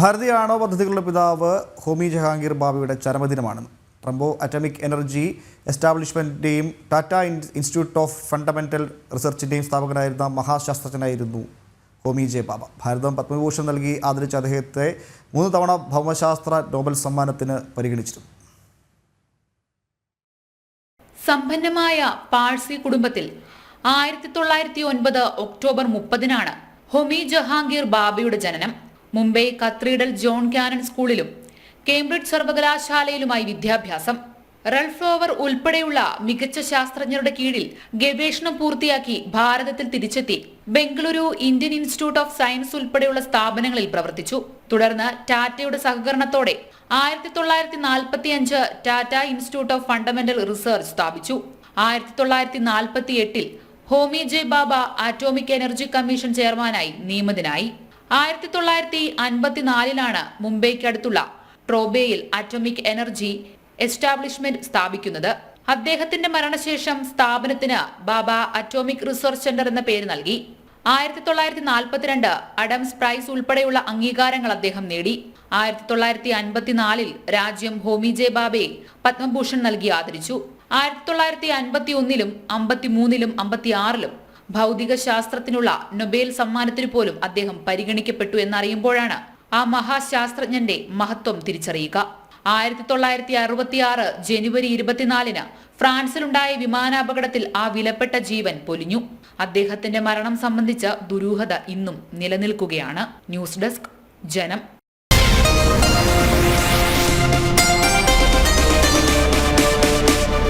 ഭാരതീയ ആണവ പദ്ധതികളുടെ പിതാവ് ഹോമി ജഹാംഗീർ ബാബയുടെ ചരമദിനമാണ്. പ്രംബോ അറ്റമിക് എനർജി എസ്റ്റാബ്ലിഷ്മെന്റിന്റെയും ടാറ്റ ഇൻസ്റ്റിറ്റ്യൂട്ട് ഓഫ് ഫണ്ടമെന്റൽ റിസർച്ചിന്റെയും സ്ഥാപകനായിരുന്ന മഹാശാസ്ത്രജ്ഞനായിരുന്നു ഹോമി ജെ ബാബ. ഭാരതം പത്മഭൂഷൺ നൽകി ആദരിച്ച അദ്ദേഹത്തെ മൂന്ന് തവണ ഭൗമശാസ്ത്ര നോബൽ സമ്മാനത്തിന് പരിഗണിച്ചിരുന്നു. സമ്പന്നമായ പാഴ്സി കുടുംബത്തിൽ ആയിരത്തി തൊള്ളായിരത്തി ഒൻപത് ഒക്ടോബർ മുപ്പതിനാണ് ഹൊമി ജഹാംഗീർ ബാബയുടെ ജനനം. മുംബൈ കത്രീഡൽ ജോൺ ക്യാനൻ സ്കൂളിലും കേംബ്രിഡ്ജ് സർവകലാശാലയിലുമായി വിദ്യാഭ്യാസം. റൾഫ്ലോവർ ഉൾപ്പെടെയുള്ള മികച്ച ശാസ്ത്രജ്ഞരുടെ കീഴിൽ ഗവേഷണം പൂർത്തിയാക്കി ഭാരതത്തിൽ തിരിച്ചെത്തി. Bengaluru Indian institute of science ഉൾപ്പെടെയുള്ള സ്ഥാപനങ്ങളിൽ പ്രവർത്തിച്ചു. തുടർന്ന് ടാറ്റയുടെ സഹകരണത്തോടെ ആയിരത്തി തൊള്ളായിരത്തി നാൽപ്പത്തി അഞ്ച് Tata institute of fundamental research സ്ഥാപിച്ചു. ആയിരത്തി തൊള്ളായിരത്തി നാൽപ്പത്തി എട്ടിൽ Homi J Bhabha atomic energy commission ചെയർമാനായി നിയമിതനായി. ആയിരത്തി തൊള്ളായിരത്തി അൻപത്തിനാലിലാണ് മുംബൈക്കടുത്തുള്ള ട്രോബേയിൽ അറ്റോമിക് എനർജി എസ്റ്റാബ്ലിഷ്മെന്റ് സ്ഥാപിക്കുന്നത്. അദ്ദേഹത്തിന്റെ മരണശേഷം സ്ഥാപനത്തിന് ബാബ അറ്റോമിക് റിസർച്ച് സെന്റർ എന്ന പേര് നൽകി. ആയിരത്തി തൊള്ളായിരത്തി നാൽപ്പത്തിരണ്ട് അഡംസ് പ്രൈസ് ഉൾപ്പെടെയുള്ള അംഗീകാരങ്ങൾ അദ്ദേഹം നേടി. ആയിരത്തി തൊള്ളായിരത്തി അൻപത്തിനാലിൽ രാജ്യം ഹോമി ജെ ബാബയെ പത്മഭൂഷൺ നൽകി ആദരിച്ചു. ആയിരത്തി തൊള്ളായിരത്തി അൻപത്തി ഒന്നിലും അമ്പത്തിമൂന്നിലും അമ്പത്തിയാറിലും ഭൗതിക ശാസ്ത്രത്തിനുള്ള നൊബേൽ സമ്മാനത്തിനു പോലും അദ്ദേഹം പരിഗണിക്കപ്പെട്ടു എന്നറിയുമ്പോഴാണ് ആ മഹാശാസ്ത്രജ്ഞന്റെ മഹത്വം തിരിച്ചറിയുക. ആയിരത്തി തൊള്ളായിരത്തി അറുപത്തി ആറ് ജനുവരി ഇരുപത്തിനാലിന് ഫ്രാൻസിലുണ്ടായ വിമാനാപകടത്തിൽ ആ വിലപ്പെട്ട ജീവൻ പൊലിഞ്ഞു. അദ്ദേഹത്തിന്റെ മരണം സംബന്ധിച്ച ദുരൂഹത ഇന്നും നിലനിൽക്കുകയാണ്. ന്യൂസ് ഡെസ്ക് ജനം.